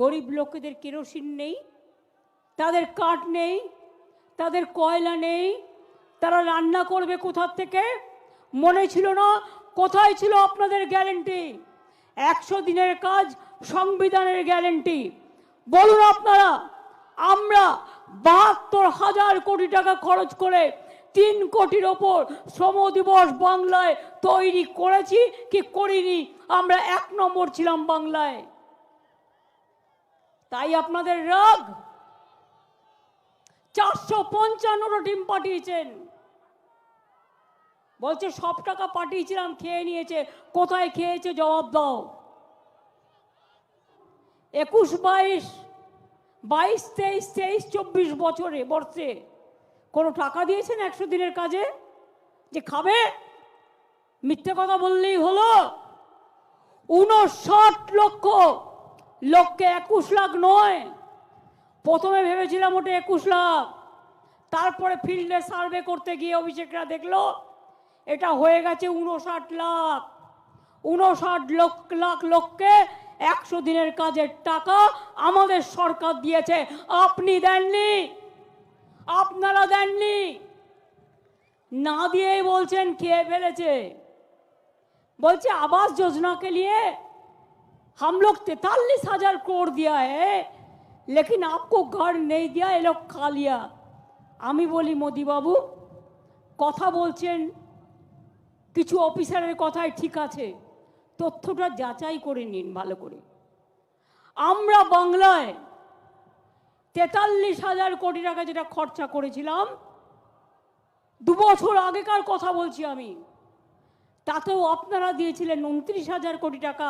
গরিব লোকেদের কেরোসিন নেই, তাদের কাঠ নেই, তাদের কয়লা নেই, তারা রান্না করবে কোথার থেকে? মনে ছিল না, কোথায় ছিল আপনাদের গ্যারেন্টি? একশো দিনের কাজ, সংবিধানের গ্যারেন্টি। বলুন আপনারা, আমরা বাহাত্তর হাজার কোটি টাকা খরচ করে তিন কোটির ওপর শ্রম দিবস বাংলায় তৈরি করেছি, কি করিনি? আমরা এক নম্বর ছিলাম বাংলায়। তাই আপনাদের রাগ। চারশো পঞ্চান্নটা ডিম পাঠিয়েছেন। বলছে, সব টাকা পাঠিয়েছিলাম, খেয়ে নিয়েছে। কোথায় খেয়েছে জবাব দাও। একুশ, বাইশ বাইশ, তেইশ তেইশ, চব্বিশ বছরে বর্ষে কোনো টাকা দিয়েছেন একশো দিনের কাজে? যে খাবে? মিথ্যে কথা বললেই হলো। উনষাট লক্ষ লক্ষ্যে একুশ লাখ নয়। প্রথমে ভেবেছিলাম ওটা একুশ লাখ। তারপরে ফিল্ডে সার্ভে করতে গিয়ে অভিষেকরা দেখল, এটা হয়ে গেছে উনষাট লাখ। উনষাট লক্ষ, লাখ লোককে একশো দিনের কাজের টাকা আমাদের সরকার দিয়েছে। আপনি দেননি। আপনারা দেননি। না দিয়েই বলছেন, খেয়ে ফেলেছে। বলছে, আবাস যোজনাকে নিয়ে हम लोग तैतालीस हजार करोड़ दिया है लेकिन आपको घर नहीं दिया ये लोग खा लिया আমি বলি মোদি বাবু কথা বলছেন কিছু অফিসারের কথাই ঠিক আছে তথ্যটা যাচাই করে নিন ভালো করে আমরা বাংলায় তেতাল্লিশ হাজার কোটি টাকা যেটা খরচা করেছিলাম দু বছর আগেকার কথা বলছি আমি তাতেও আপনারা দিয়েছিলেন উনত্রিশ হাজার কোটি টাকা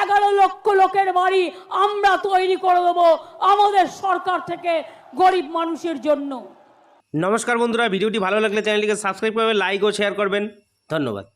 এগারো লক্ষ লোকের বাড়ি আমরা তৈরি করে দেবো আমাদের সরকার থেকে গরিব মানুষের জন্য। নমস্কার বন্ধুরা, ভিডিওটি ভালো লাগলে চ্যানেলটিকে সাবস্ক্রাইব করবেন লাইক ও শেয়ার করবেন। ধন্যবাদ।